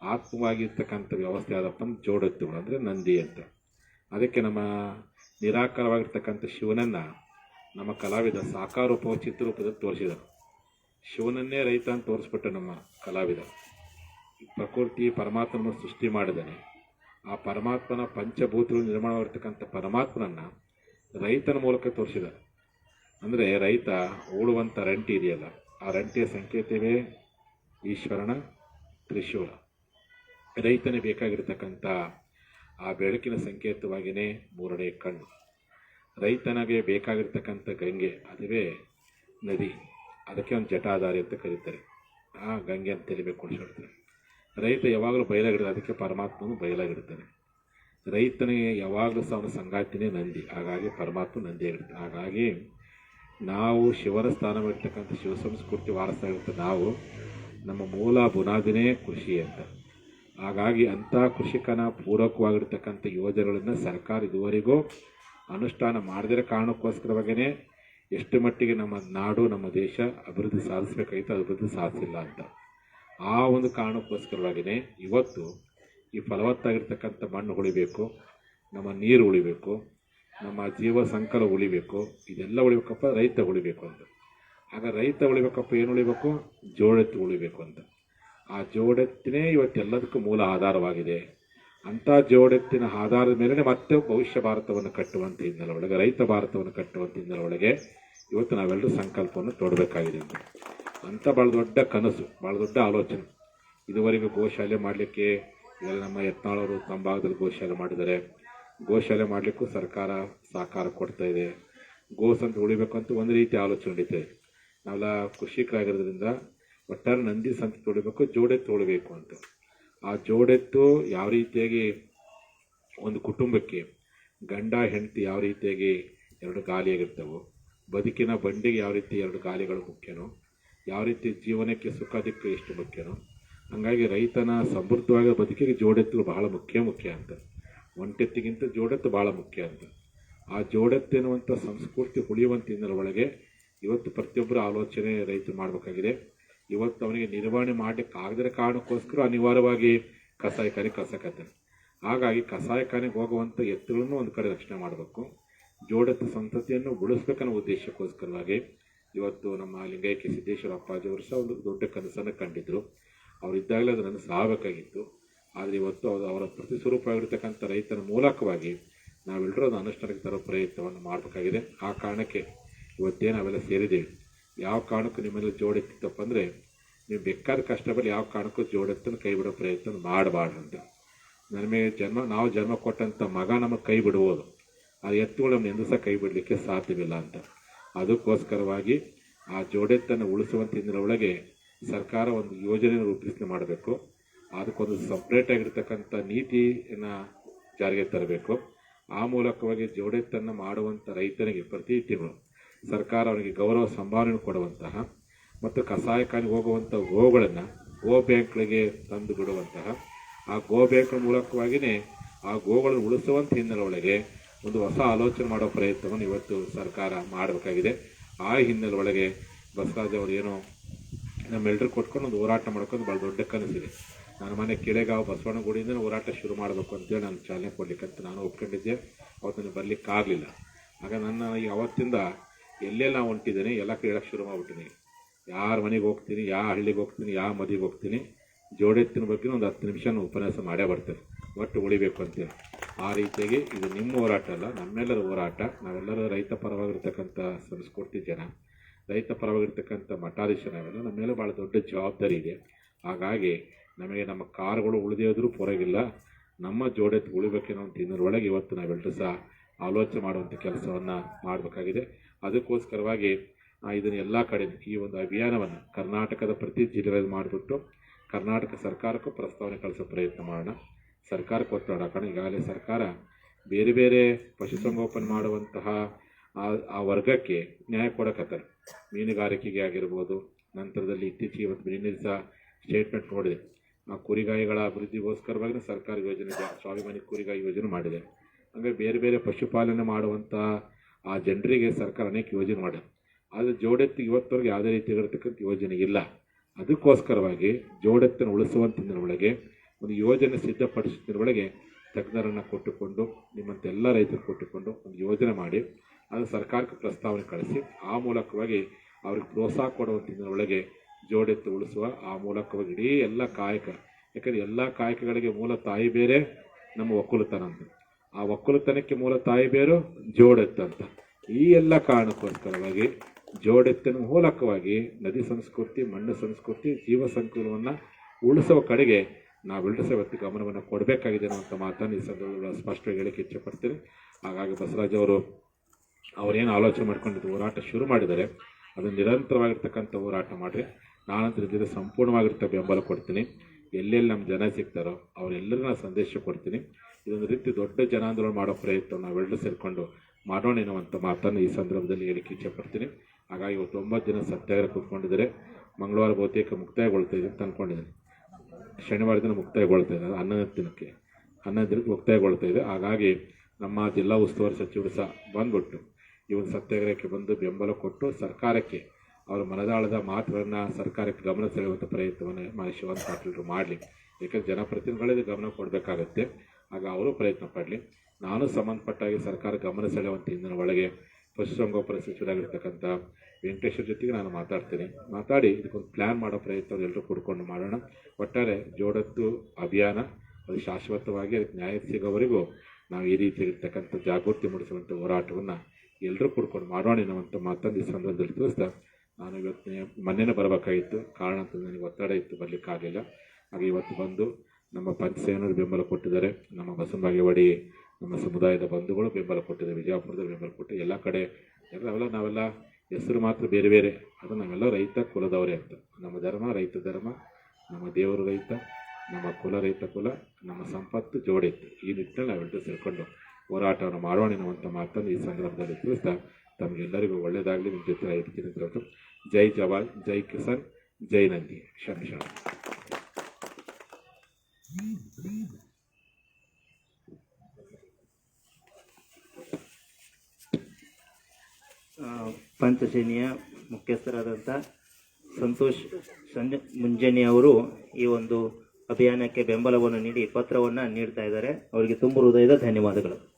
ಆತ್ಮವಾಗಿರ್ತಕ್ಕಂಥ ವ್ಯವಸ್ಥೆ ಆದಪ್ಪ ಅಂದ್ರೆ ಜೋಡತ್ತುಗಳು ಅಂದರೆ ನಂದಿ ಅಂತ. ಅದಕ್ಕೆ ನಮ್ಮ ನಿರಾಕಾರವಾಗಿರ್ತಕ್ಕಂಥ ಶಿವನನ್ನು ನಮ್ಮ ಕಲಾವಿದ ಸಾಕಾರೂಪವು ಚಿತ್ರರೂಪದಲ್ಲಿ ತೋರಿಸಿದರು ಶಿವನನ್ನೇ ರೈತ ಅಂತ ತೋರಿಸ್ಬಿಟ್ಟ ನಮ್ಮ ಕಲಾವಿದ. ಪ್ರಕೃತಿ ಪರಮಾತ್ಮನ ಸೃಷ್ಟಿ ಮಾಡಿದನೆ. ಆ ಪರಮಾತ್ಮನ ಪಂಚಭೂತಗಳು ನಿರ್ಮಾಣವಾಗಿರ್ತಕ್ಕಂಥ ಪರಮಾತ್ಮನನ್ನು ರೈತನ ಮೂಲಕ ತೋರಿಸಿದರು ಅಂದರೆ ರೈತ ಓಡುವಂಥ ರಂಟಿ ಇದೆಯಲ್ಲ, ಆ ರಂಟಿಯ ಸಂಕೇತವೇ ಈಶ್ವರನ ತ್ರಿಶೂಲ. ರೈತನೇ ಬೇಕಾಗಿರ್ತಕ್ಕಂಥ ಆ ಬೆಳಕಿನ ಸಂಕೇತವಾಗಿಯೇ ಮೂರನೇ ಕಣ್ಣು. ರೈತನಿಗೆ ಬೇಕಾಗಿರ್ತಕ್ಕಂಥ ಗಂಗೆ ಅದುವೇ ನದಿ. ಅದಕ್ಕೆ ಒಂದು ಜಟಾಧಾರಿ ಅಂತ ಕರೀತಾರೆ. ಆ ಗಂಗೆ ಅಂತ ತಿಳಿಬೇಕು ಅಂತ ರೈತ ಯಾವಾಗಲೂ ಬಯಲಾಗಿಡ್ತಾರೆ ಅದಕ್ಕೆ ಪರಮಾತ್ಮನು ಬಯಲಾಗಿಡ್ತಾನೆ ರೈತನಿಗೆ ಯಾವಾಗಲೂ ಸಹ ಅವನ ಸಂಗಾತಿನೇ ನಂದಿ. ಹಾಗಾಗಿ ಪರಮಾತ್ಮ ನಂದಿಯಾಗಿರುತ್ತೆ ಹಾಗಾಗಿ ನಾವು ಶಿವರ ಸ್ಥಾನವಿರ್ತಕ್ಕಂಥ ಶಿವ ಸಂಸ್ಕೃತಿ ಇರ್ತದೆ ನಾವು ನಮ್ಮ ಮೂಲ ಬುನಾದಿನೇ ಕೃಷಿ ಅಂತ. ಹಾಗಾಗಿ ಅಂಥ ಕೃಷಿಕನ ಪೂರಕವಾಗಿರ್ತಕ್ಕಂಥ ಯೋಜನೆಗಳನ್ನು ಸರ್ಕಾರ ಇದುವರೆಗೂ ಅನುಷ್ಠಾನ ಮಾಡದಿರೋ ಕಾರಣಕ್ಕೋಸ್ಕರವಾಗೇ ಎಷ್ಟು ಮಟ್ಟಿಗೆ ನಮ್ಮ ನಾಡು, ನಮ್ಮ ದೇಶ ಅಭಿವೃದ್ಧಿ ಸಾಧಿಸಬೇಕಾಗಿತ್ತು ಅಭಿವೃದ್ಧಿ ಸಾಧಿಸಿಲ್ಲ ಅಂತ. ಆ ಒಂದು ಕಾರಣಕ್ಕೋಸ್ಕರವಾಗಿಯೇ ಇವತ್ತು ಈ ಫಲವತ್ತಾಗಿರ್ತಕ್ಕಂಥ ಮಣ್ಣು ಉಳಿಬೇಕು, ನಮ್ಮ ನೀರು ಉಳಿಬೇಕು, ನಮ್ಮ ಜೀವ ಸಂಕಲ ಉಳಿಬೇಕು, ಇದೆಲ್ಲ ಉಳಿಬೇಕಪ್ಪ, ರೈತ ಉಳಿಬೇಕು ಅಂತ. ಆಗ ರೈತ ಉಳಿಬೇಕಪ್ಪ, ಏನು ಉಳಿಬೇಕು? ಜೋಡೆತ್ತು ಉಳಿಬೇಕು ಅಂತ. ಆ ಜೋಡೆತ್ತಿನೇ ಇವತ್ತೆಲ್ಲದಕ್ಕೂ ಮೂಲ ಆಧಾರವಾಗಿದೆ. ಅಂಥ ಜೋಡೆತ್ತಿನ ಆಧಾರದ ಮೇಲೆ ಮತ್ತೆ ಭವಿಷ್ಯ ಭಾರತವನ್ನು ಕಟ್ಟುವಂಥ ಹಿನ್ನೆಲೆ ಒಳಗೆ, ರೈತ ಭಾರತವನ್ನು ಕಟ್ಟುವಂಥ ಹಿನ್ನೆಲೆ ಒಳಗೆ ಇವತ್ತು ನಾವೆಲ್ಲರೂ ಸಂಕಲ್ಪವನ್ನು ತೊಡಬೇಕಾಗಿದೆ ಅಂತ. ಅಂಥ ಭಾಳ ದೊಡ್ಡ ಕನಸು ಭಾಳ ದೊಡ್ಡ ಆಲೋಚನೆ. ಇದುವರೆಗೂ ಗೋಶಾಲೆ ಮಾಡಲಿಕ್ಕೆ ಇವೆಲ್ಲ ನಮ್ಮ ಯತ್ನಾಳವರು ತಮ್ಮ ಭಾಗದಲ್ಲಿ ಗೋಶಾಲೆ ಮಾಡಿದ್ದಾರೆ. ಗೋಶಾಲೆ ಮಾಡಲಿಕ್ಕೂ ಸರ್ಕಾರ ಸಹಕಾರ ಕೊಡ್ತಾ ಇದೆ. ಉಳಿಬೇಕು ಅಂತ ಒಂದು ರೀತಿ ಆಲೋಚನೆ ನಡೀತಾ ಇದೆ. ನಾವೆಲ್ಲ ಕೃಷಿಕರಾಗಿರೋದ್ರಿಂದ ಒಟ್ಟಾರೆ ನಂದಿ ಸಂತ ತೊಳಿಬೇಕು, ಜೋಡೆ ತೊಳಿಬೇಕು ಅಂತ. ಆ ಜೋಡೆತ್ತು ಯಾವ ರೀತಿಯಾಗಿ ಒಂದು ಕುಟುಂಬಕ್ಕೆ ಗಂಡ, ಹೆಂಡತಿ ಯಾವ ರೀತಿಯಾಗಿ ಎರಡು ಗಾಲಿಯಾಗಿರ್ತವೋ, ಬದುಕಿನ ಬಂಡಿಗೆ ಯಾವ ರೀತಿ ಎರಡು ಗಾಲಿಗಳು ಮುಖ್ಯನೋ, ಯಾವ ರೀತಿ ಜೀವನಕ್ಕೆ ಸುಖ ದಿಕ್ಕ ಎಷ್ಟು ಮುಖ್ಯನೋ, ಹಾಗಾಗಿ ರೈತನ ಸಮೃದ್ಧವಾಗಿ ಬದುಕಿಗೆ ಜೋಡೆತ್ತು ಬಹಳ ಮುಖ್ಯ ಮುಖ್ಯ ಅಂತ. ಒಂಟೆತ್ತಿಗಿಂತ ಜೋಡೆತ್ತು ಭಾಳ ಮುಖ್ಯ ಅಂತ. ಆ ಜೋಡೆತ್ತು ಎನ್ನುವಂಥ ಸಂಸ್ಕೃತಿ ಉಳಿಯುವಂಥ ಒಳಗೆ ಇವತ್ತು ಪ್ರತಿಯೊಬ್ಬರ ಆಲೋಚನೆ ರೈತರು ಮಾಡಬೇಕಾಗಿದೆ. ಇವತ್ತು ಅವನಿಗೆ ನಿರ್ವಹಣೆ ಮಾಡಲಿಕ್ಕೆ ಆಗದಿರೋ ಕಾರಣಕ್ಕೋಸ್ಕರ ಅನಿವಾರ್ಯವಾಗಿ ಕಸಾಯಿಖಾನೆ ಕಸಕತ್ತಾನೆ ಹಾಗಾಗಿ ಕಸಾಯಿಖಾನೆಗೆ ಹೋಗುವಂಥ ಎತ್ತುಗಳನ್ನು ಒಂದು ಕಡೆ ರಕ್ಷಣೆ ಮಾಡಬೇಕು. ಜೋಡತ್ತ ಸಂತತಿಯನ್ನು ಉಳಿಸ್ಬೇಕನ್ನೋ ಉದ್ದೇಶಕ್ಕೋಸ್ಕರವಾಗಿ ಇವತ್ತು ನಮ್ಮ ಲಿಂಗೈಕ್ಯ ಸಿದ್ದೇಶ್ವರ ಅಪ್ಪಾಜಿಯವರು ಸಹ ಒಂದು ದೊಡ್ಡ ಕನಸನ್ನು ಕಂಡಿದ್ದರು ಅವರಿದ್ದಾಗಲೇ ಅದು ನನಗೆ ಸಾಹಬೇಕಾಗಿತ್ತು ಆದರೆ ಇವತ್ತು ಅದು ಅವರ ಪ್ರತಿಸ್ವರೂಪವಾಗಿರ್ತಕ್ಕಂಥ ರೈತನ ಮೂಲಕವಾಗಿ ನಾವೆಲ್ಲರೂ ಅದು ಅನುಷ್ಠಾನಕ್ಕೆ ತರೋ ಪ್ರಯತ್ನವನ್ನು ಮಾಡಬೇಕಾಗಿದೆ. ಆ ಕಾರಣಕ್ಕೆ ಇವತ್ತೇ ನಾವೆಲ್ಲ ಸೇರಿದ್ದೇವೆ. ಯಾವ ಕಾರಣಕ್ಕೂ ನಿಮ್ಮಲ್ಲಿ ಜೋಡೆತ್ತಿತ್ತಪ್ಪ ಅಂದರೆ ನೀವು ಬೇಕಾದ ಕಷ್ಟ ಬರಲಿ ಯಾವ ಕಾರಣಕ್ಕೂ ಜೋಡೆತ್ತನ್ನು ಕೈ ಬಿಡೋ ಪ್ರಯತ್ನ ಮಾಡಬಾರ್ದು ಅಂತ. ನಮಗೆ ಜನ್ಮ, ನಾವು ಜನ್ಮ ಕೊಟ್ಟಂಥ ಮಗ ನಮಗೆ ಕೈ ಬಿಡುವುದು. ಆ ಎತ್ತುಗಳು ನಮ್ಮನ್ನು ಎಂದೂ ಸಹ ಕೈ ಬಿಡಲಿಕ್ಕೆ ಸಾಧ್ಯವಿಲ್ಲ ಅಂತ. ಅದಕ್ಕೋಸ್ಕರವಾಗಿ ಆ ಜೋಡೆತ್ತನ್ನು ಉಳಿಸುವಂಥ ಒಳಗೆ ಸರ್ಕಾರ ಒಂದು ಯೋಜನೆಯನ್ನು ರೂಪಿಸಿ ಮಾಡಬೇಕು. ಅದಕ್ಕೊಂದು ಸಪ್ರೇಟ್ ಆಗಿರ್ತಕ್ಕಂಥ ನೀತಿಯನ್ನು ಜಾರಿಗೆ ತರಬೇಕು. ಆ ಮೂಲಕವಾಗಿ ಜೋಡೆತ್ತನ್ನು ಮಾಡುವಂಥ ರೈತನಿಗೆ ಪ್ರತಿ ತಿಂಗಳು ಸರ್ಕಾರ ಅವರಿಗೆ ಗೌರವ ಸಂಭಾವನೆ ಕೊಡುವಂತಹ ಮತ್ತು ಕಸಾಯಖಾನೆಗೆ ಹೋಗುವಂಥ ಗೋಗಳನ್ನು ಗೋ ಬ್ಯಾಂಕ್ಗಳಿಗೆ ತಂದು ಬಿಡುವಂತಹ ಆ ಗೋ ಬ್ಯಾಂಕ್ ಮೂಲಕವಾಗಿಯೇ ಆ ಗೋಗಳನ್ನು ಉಳಿಸುವಂಥ ಹಿನ್ನೆಲೆ ಒಳಗೆ ಒಂದು ಹೊಸ ಆಲೋಚನೆ ಮಾಡೋ ಪ್ರಯತ್ನವನ್ನು ಇವತ್ತು ಸರ್ಕಾರ ಮಾಡಬೇಕಾಗಿದೆ. ಆ ಹಿನ್ನೆಲೆ ಒಳಗೆ ಬಸವರಾಜ್ ಅವರು ಏನೋ ನಮ್ಮೆಲ್ಲರೂ ಕೊಟ್ಕೊಂಡು ಒಂದು ಹೋರಾಟ ಮಾಡ್ಕೊಂಡು ಭಾಳ ದೊಡ್ಡ ಕನಸಿದೆ. ನಾನು ಮನೆ ಕೆಳೆಗಾವ್ ಬಸವಣ್ಣ ಗುಡಿಯಿಂದ ಹೋರಾಟ ಶುರು ಮಾಡಬೇಕು ಅಂತೇಳಿ ನಾನು ಚಾಲನೆ ಕೊಡಲಿಕ್ಕಂತ ನಾನು ಒಪ್ಕೊಂಡಿದ್ದೆ. ಅವತ್ತು ನನಗೆ ಬರಲಿಕ್ಕಾಗಲಿಲ್ಲ. ಆಗ ನನ್ನ ಈ ಅವತ್ತಿಂದ ಎಲ್ಲೆಲ್ಲ ಹೊಂಟಿದ್ದೀನಿ, ಎಲ್ಲ ಕೇಳೋಕ್ಕೆ ಶುರು ಮಾಡಿಬಿಟ್ಟಿನಿ ಯಾರ ಮನೆಗೆ ಹೋಗ್ತೀನಿ, ಯಾವ ಹಳ್ಳಿಗೆ ಹೋಗ್ತೀನಿ, ಯಾವ ಮದುವೆಗೆ ಹೋಗ್ತೀನಿ ಜೋಡೆತ್ತಿನ ಬಗ್ಗೆ ಒಂದು ಹತ್ತು ನಿಮಿಷ ಉಪನ್ಯಾಸ ಮಾಡೇ ಬರ್ತೇನೆ. ಒಟ್ಟು ಉಳಿಬೇಕು ಅಂತೇಳಿ. ಆ ರೀತಿಯಾಗಿ ಇದು ನಿಮ್ಮ ಹೋರಾಟ ಅಲ್ಲ, ನಮ್ಮೆಲ್ಲರ ಹೋರಾಟ. ನಾವೆಲ್ಲರೂ ರೈತ ಪರವಾಗಿರ್ತಕ್ಕಂಥ ಸಂಸ್ಕೃತಿ ಜನ. ರೈತ ಪರವಾಗಿರ್ತಕ್ಕಂಥ ಮಠಾಧೀಶ ನಾವೆಲ್ಲ. ನಮ್ಮ ಮೇಲೆ ಭಾಳ ದೊಡ್ಡ ಜವಾಬ್ದಾರಿ ಇದೆ. ಹಾಗಾಗಿ ನಮಗೆ ನಮ್ಮ ಕಾರುಗಳು ಉಳಿದಿಯೋದ್ರೂ ಪರವಾಗಿಲ್ಲ. ನಮ್ಮ ಜೋಡೆತ್ತು ಉಳಿಬೇಕೇನೋ ಅಂತ ಇನ್ನರೊಳಗೆ ಇವತ್ತು ನಾವೆಲ್ಲರೂ ಸಹ ಆಲೋಚನೆ ಮಾಡುವಂಥ ಕೆಲಸವನ್ನು ಮಾಡಬೇಕಾಗಿದೆ. ಅದಕ್ಕೋಸ್ಕರವಾಗಿ ಇದನ್ನು ಎಲ್ಲ ಕಡೆ ಈ ಒಂದು ಅಭಿಯಾನವನ್ನು ಕರ್ನಾಟಕದ ಪ್ರತಿ ಜಿಲ್ಲೆಗಳಲ್ಲಿ ಮಾಡಿಬಿಟ್ಟು ಕರ್ನಾಟಕ ಸರ್ಕಾರಕ್ಕೂ ಪ್ರಸ್ತಾವನೆ ಕಳಿಸೋ ಪ್ರಯತ್ನ ಮಾಡೋಣ. ಸರ್ಕಾರಕ್ಕೆ ಒತ್ತಡ ಹಾಕೋಣ ಈಗಾಗಲೇ ಸರ್ಕಾರ ಬೇರೆ ಬೇರೆ ಪಶುಸಂಗೋಪನೆ ಮಾಡುವಂತಹ ಆ ವರ್ಗಕ್ಕೆ ನ್ಯಾಯ ಕೊಡಕತ್ತಾರೆ. ಮೀನುಗಾರಿಕೆಗೆ ಆಗಿರ್ಬೋದು, ನಂತರದಲ್ಲಿ ಇತ್ತೀಚೆಗೆ ಇವತ್ತು ಮೀನಿನ ಸಹ ಸ್ಟೇಟ್ಮೆಂಟ್ ನೋಡಿದೆ. ಆ ಕುರಿಗಾಯಿಗಳ ಅಭಿವೃದ್ಧಿಗೋಸ್ಕರವಾಗಿ ಸರ್ಕಾರ ಯೋಜನೆ ಸ್ವಾಭಿಮಾನಿ ಕುರಿಗಾಯಿ ಯೋಜನೆ ಮಾಡಿದೆ. ಹಾಗೆ ಬೇರೆ ಬೇರೆ ಪಶುಪಾಲನೆ ಮಾಡುವಂಥ ಆ ಜನರಿಗೆ ಸರ್ಕಾರ ಅನೇಕ ಯೋಜನೆ ಮಾಡಿದೆ ಆದರೆ ಜೋಡೆತ್ತಿಗೆ ಇವತ್ತವರೆಗೆ ಯಾವುದೇ ರೀತಿಯಾಗಿರ್ತಕ್ಕಂಥ ಯೋಜನೆ ಇಲ್ಲ. ಅದಕ್ಕೋಸ್ಕರವಾಗಿ ಜೋಡೆತ್ತನ್ನು ಉಳಿಸುವಂತಿನ ಒಳಗೆ ಒಂದು ಯೋಜನೆ ಸಿದ್ಧಪಡಿಸುತ್ತಿನೊಳಗೆ ತಜ್ಞರನ್ನು ಕೊಟ್ಟುಕೊಂಡು ನಿಮ್ಮಂಥ ಎಲ್ಲ ರೈತರು ಕೊಟ್ಟುಕೊಂಡು ಒಂದು ಯೋಜನೆ ಮಾಡಿ, ಅದು ಸರ್ಕಾರಕ್ಕೆ ಪ್ರಸ್ತಾವನೆ ಕಳಿಸಿ, ಆ ಮೂಲಕವಾಗಿ ಅವ್ರಿಗೆ ಪ್ರೋತ್ಸಾಹ ಕೊಡುವಂತಿನ ಒಳಗೆ ಜೋಡೆತ್ತು ಉಳಿಸುವ, ಆ ಮೂಲಕವಾಗಿ ಇಡೀ ಎಲ್ಲ ಕಾಯಕ, ಯಾಕಂದರೆ ಎಲ್ಲ ಕಾಯಕಗಳಿಗೆ ಮೂಲ ತಾಯಿ ಬೇರೆ, ನಮ್ಮ ಒಕ್ಕಲುತನ ಅಂತ. ಆ ಒಕ್ಕಲುತನಕ್ಕೆ ಮೂಲ ತಾಯಿ ಬೇರು ಜೋಡೆತ್ತಂತ ಈ ಎಲ್ಲ ಕಾರಣಕ್ಕೋಸ್ಕರವಾಗಿ ಜೋಡೆತ್ತಿನ ಮೂಲಕವಾಗಿ ನದಿ ಸಂಸ್ಕೃತಿ, ಮಣ್ಣು ಸಂಸ್ಕೃತಿ, ಜೀವ ಸಂಕುಲವನ್ನು ಉಳಿಸುವ ಕಡೆಗೆ ಸಹ ಇವತ್ತು ಗಮನವನ್ನು ಕೊಡಬೇಕಾಗಿದೆ ಅನ್ನುವಂಥ ಮಾತನ್ನು ಈ ಸಂದರ್ಭದಲ್ಲಿ ಸ್ಪಷ್ಟವಾಗಿ ಹೇಳಕ್ಕೆ ಇಚ್ಛೆಪಡ್ತೀನಿ. ಹಾಗಾಗಿ ಬಸವರಾಜ್ ಅವರು ಅವರೇನು ಆಲೋಚನೆ ಮಾಡ್ಕೊಂಡಿದ್ದು ಹೋರಾಟ ಶುರು ಮಾಡಿದರೆ ಅದು ನಿರಂತರವಾಗಿರ್ತಕ್ಕಂಥ ಹೋರಾಟ ಮಾಡಿರಿ. ನಾನಂತರ ಇದಕ್ಕೆ ಸಂಪೂರ್ಣವಾಗಿರ್ತ ಬೆಂಬಲ ಕೊಡ್ತೀನಿ. ಎಲ್ಲೆಲ್ಲಿ ನಮ್ಮ ಜನ ಸಿಗ್ತಾರೋ ಅವರೆಲ್ಲರೂ ನಾನು ಸಂದೇಶ ಕೊಡ್ತೀನಿ. ಇದೊಂದು ರೀತಿ ದೊಡ್ಡ ಜನಾಂದೋಲನ ಮಾಡೋ ಪ್ರಯತ್ನ ನಾವೆಲ್ಲರೂ ಸೇರಿಕೊಂಡು ಮಾಡೋಣ ಎನ್ನುವಂಥ ಮಾತನ್ನು ಈ ಸಂದರ್ಭದಲ್ಲಿ ಹೇಳಿಕ್ಕೆ ಇಚ್ಛೆಪಡ್ತೀನಿ. ಹಾಗಾಗಿ ಇವತ್ತು ಒಂಬತ್ತು ದಿನ ಸತ್ಯಾಗ್ರಹ ಕೂತ್ಕೊಂಡಿದ್ದಾರೆ. ಮಂಗಳವಾರ ಬಹುತೇಕ ಮುಕ್ತಾಯಗೊಳ್ತಾ ಇದೆ ಅಂತ ಅಂದ್ಕೊಂಡಿದ್ದೀನಿ ಶನಿವಾರ ದಿನ ಮುಕ್ತಾಯಗೊಳ್ತಾ ಇದೆ ಹನ್ನೊಂದು ದಿನಕ್ಕೆ. ಹನ್ನೊಂದು ದಿನಕ್ಕೆ ಮುಕ್ತಾಯಗೊಳ್ತಾ ಇದೆ. ಹಾಗಾಗಿ ನಮ್ಮ ಜಿಲ್ಲಾ ಉಸ್ತುವಾರಿ ಸಚಿವರು ಸಹ ಬಂದ್ಬಿಟ್ಟು ಈ ಒಂದು ಸತ್ಯಾಗ್ರಹಕ್ಕೆ ಬಂದು ಬೆಂಬಲ ಕೊಟ್ಟು ಸರ್ಕಾರಕ್ಕೆ ಅವರ ಮನದಾಳದ ಮಾತುಗಳನ್ನು ಸರ್ಕಾರಕ್ಕೆ ಗಮನ ಸೆಳೆಯುವಂಥ ಪ್ರಯತ್ನವನ್ನು ಶಿವಂತ್ ಪಾಟೀಲರು ಮಾಡಲಿ. ಯಾಕಂದರೆ ಜನಪ್ರತಿನಿಧಿಗಳಿಗೆ ಗಮನ ಕೊಡಬೇಕಾಗತ್ತೆ. ಆಗ ಅವರು ಪ್ರಯತ್ನ ಪಡಲಿ. ನಾನು ಸಂಬಂಧಪಟ್ಟಾಗಿ ಸರ್ಕಾರ ಗಮನ ಸೆಳೆಯುವಂಥ ಇಂದಿನ ಒಳಗೆ ಪಶುಸಂಗೋಪನೆ ಸಚಿವರಾಗಿರ್ತಕ್ಕಂಥ ವೆಂಕಟೇಶ್ವರ ಜೊತೆಗೆ ನಾನು ಮಾತಾಡ್ತೀನಿ. ಮಾತಾಡಿ ಇದಕ್ಕೊಂದು ಪ್ಲ್ಯಾನ್ ಮಾಡೋ ಪ್ರಯತ್ನ ಎಲ್ಲರೂ ಕೂಡ್ಕೊಂಡು ಮಾಡೋಣ. ಒಟ್ಟಾರೆ ಜೋಡತ್ತು ಅಭಿಯಾನ, ಅದು ಶಾಶ್ವತವಾಗಿ ಅದಕ್ಕೆ ನ್ಯಾಯ ಸಿಗೋವರೆಗೂ ನಾವು ಈ ರೀತಿಯಾಗಿರ್ತಕ್ಕಂಥ ಜಾಗೃತಿ ಮೂಡಿಸುವಂಥ ಹೋರಾಟವನ್ನು ಎಲ್ಲರೂ ಕೂಡ್ಕೊಂಡು ಮಾಡೋಣ ಎನ್ನುವಂಥ ಮಾತನ್ನು ಸಂದರ್ಭದಲ್ಲಿ ತಿಳಿಸ್ತಾ ನಾನು ಇವತ್ತು ಮೊನ್ನೆನೇ ಬರಬೇಕಾಗಿತ್ತು. ಕಾರಣ ಅಂತಂದರೆ ನನಗೆ ಒತ್ತಡ ಇತ್ತು ಬರಲಿಕ್ಕಾಗಲಿಲ್ಲ ಹಾಗೆ ಇವತ್ತು ಬಂದು ನಮ್ಮ ಪಂಚಸೇನರು ಬೆಂಬಲ ಕೊಟ್ಟಿದ್ದಾರೆ. ನಮ್ಮ ಬಸವಬಾಗೇವಾಡಿ ನಮ್ಮ ಸಮುದಾಯದ ಬಂಧುಗಳು ಬೆಂಬಲ ಕೊಟ್ಟಿದ್ದಾರೆ. ವಿಜಯಪುರದ ಬೆಂಬಲ ಕೊಟ್ಟು ಎಲ್ಲ ಕಡೆ ಎಲ್ಲ ನಾವೆಲ್ಲ ಹೆಸರು ಮಾತ್ರ ಬೇರೆ ಬೇರೆ. ಅದು ನಾವೆಲ್ಲ ರೈತ ಕುಲದವರೇ ಅಂತ. ನಮ್ಮ ಧರ್ಮ ರೈತ ಧರ್ಮ, ನಮ್ಮ ದೇವರು ರೈತ, ನಮ್ಮ ಕುಲ ರೈತ ಕುಲ, ನಮ್ಮ ಸಂಪತ್ತು ಜೋಡಿತ್ತು ಈ ನಿಟ್ಟಿನಲ್ಲಿ ನಾವೆಲ್ಲರೂ ಸೇರಿಕೊಂಡು ಹೋರಾಟವನ್ನು ಮಾಡೋಣ ಎನ್ನುವಂಥ ಮಾತನ್ನು ಈ ಸಂದರ್ಭದಲ್ಲಿ ತಿಳಿಸ್ತಾ ತಮಗೆಲ್ಲರಿಗೂ ಒಳ್ಳೆಯದಾಗಲಿ. ನಿಮ್ಮ ಜೊತೆ ಇರ್ತೀನಿ ಅಂತ ಜೈ ಜವಾನ್, ಜೈ ಕಿಸಾನ್, ಜೈ ನಂದಿ. ಶರಣ ಶರಣ. ಆ, ಪಂಚಸೇನೆಯ ಮುಖ್ಯಸ್ಥರಾದಂಥ ಸಂತೋಷ್ ಸಂಜ ಮುಂಜಾನೆ ಅವರು ಈ ಒಂದು ಅಭಿಯಾನಕ್ಕೆ ಬೆಂಬಲವನ್ನು ನೀಡಿ ಪತ್ರವನ್ನು ನೀಡ್ತಾ ಇದ್ದಾರೆ. ಅವರಿಗೆ ತುಂಬ ಹೃದಯದ ಧನ್ಯವಾದಗಳು.